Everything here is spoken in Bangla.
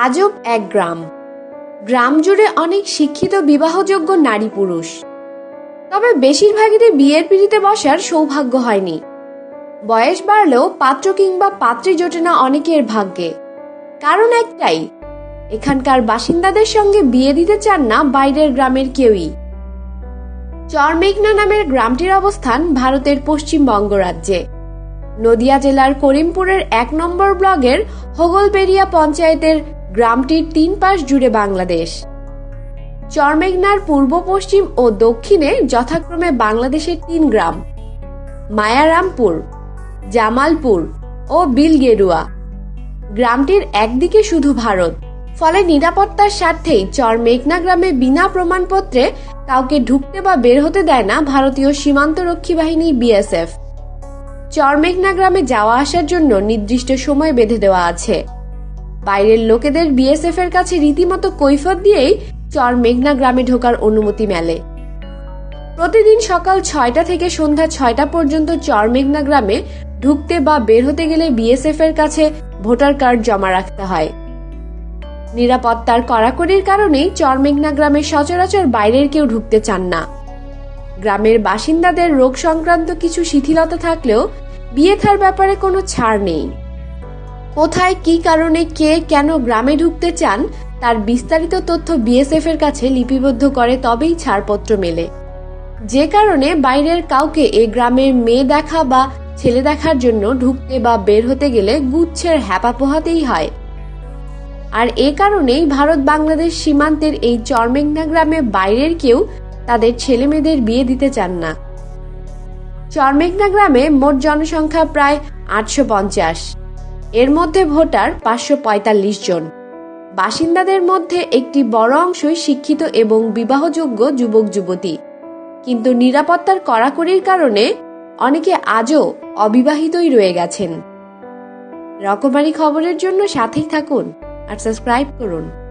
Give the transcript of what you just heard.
আজব এক গ্রাম। গ্রাম জুড়ে অনেক শিক্ষিত বিবাহযোগ্য নারী পুরুষ। তবে বেশিরভাগেরই বিয়ের পিড়িতে বসার সৌভাগ্য হয়নি। বয়স বাড়লেও পাত্র কিংবা পাত্রী জোটে না অনেকের ভাগ্যে। কারণ একটাই, এখানকার বাসিন্দাদের সঙ্গে বিয়ে দিতে চান না বাইরের গ্রামের কেউই। চরমেঘনা নামের গ্রামটির অবস্থান ভারতের পশ্চিমবঙ্গ রাজ্যে। নদিয়া জেলার করিমপুরের এক নম্বর ব্লকের হোগলবেরিয়া পঞ্চায়েতের গ্রামটির তিন পাশ জুড়ে বাংলাদেশ। চরমেঘনার পূর্ব, পশ্চিম ও দক্ষিণে যথাক্রমে বাংলাদেশের তিন গ্রাম। মায়ারামপুর, জামালপুর ও বিলগেরুয়া। গ্রামটির একদিকে শুধু ভারত, ফলে নিরাপত্তার স্বার্থেই চর মেঘনা গ্রামে বিনা প্রমাণপত্রে কাউকে ঢুকতে বা বের হতে দেয় না ভারতীয় সীমান্তরক্ষী বাহিনী বিএসএফ। চরমেঘনা গ্রামে যাওয়া আসার জন্য নির্দিষ্ট সময় বেঁধে দেওয়া আছে। বাইরের লোকেদের বিএসএফ এর কাছে রীতিমতো কৈফত দিয়েই চর মেঘনা গ্রামে ঢোকার অনুমতি মেলে। প্রতিদিন সকাল ছয়টা থেকে সন্ধ্যা ছয়টা পর্যন্ত চর মেঘনা গ্রামে ঢুকতে বা বের হতে গেলে বিএসএফ এর কাছে ভোটার কার্ড জমা রাখতে হয়। নিরাপত্তার কড়াকড়ির কারণেই চরমেঘনা গ্রামে সচরাচর বাইরের কেউ ঢুকতে চান না। গ্রামের বাসিন্দাদের রোগ সংক্রান্ত কিছু শিথিলতা থাকলেও বিয়ে থার ব্যাপারে কোনো ছাড় নেই। কোথায় কি কারণে কে কেন গ্রামে ঢুকতে চান, তার বিস্তারিত তথ্য বিএসএফ এর কাছে লিপিবদ্ধ করে তবেই ছাড়পত্র মেলে। যে কারণে বাইরের কাউকে এ গ্রামের মেয়ে দেখা বা ছেলে দেখার জন্য ঢুকতে বা বের হতে গেলে গুচ্ছের হ্যাপা পোহাতেই হয়। আর এ কারণেই ভারত বাংলাদেশ সীমান্তের এই চরমেঘনা গ্রামে বাইরের কেউ তাদের ছেলে মেয়েদের বিয়ে দিতে চান না। চরমেঘনা গ্রামে মোট জনসংখ্যা প্রায় আটশো পঞ্চাশ। এর মধ্যে ভোটার পাঁচশো পঁয়তাল্লিশ জন। বাসিন্দাদের মধ্যে একটি বড় অংশই শিক্ষিত এবং বিবাহযোগ্য যুবক যুবতী। কিন্তু নিরাপত্তার কড়াকড়ির কারণে অনেকে আজও অবিবাহিতই রয়ে গেছেন। রকমারি খবরের জন্য সাথেই থাকুন আর সাবস্ক্রাইব করুন।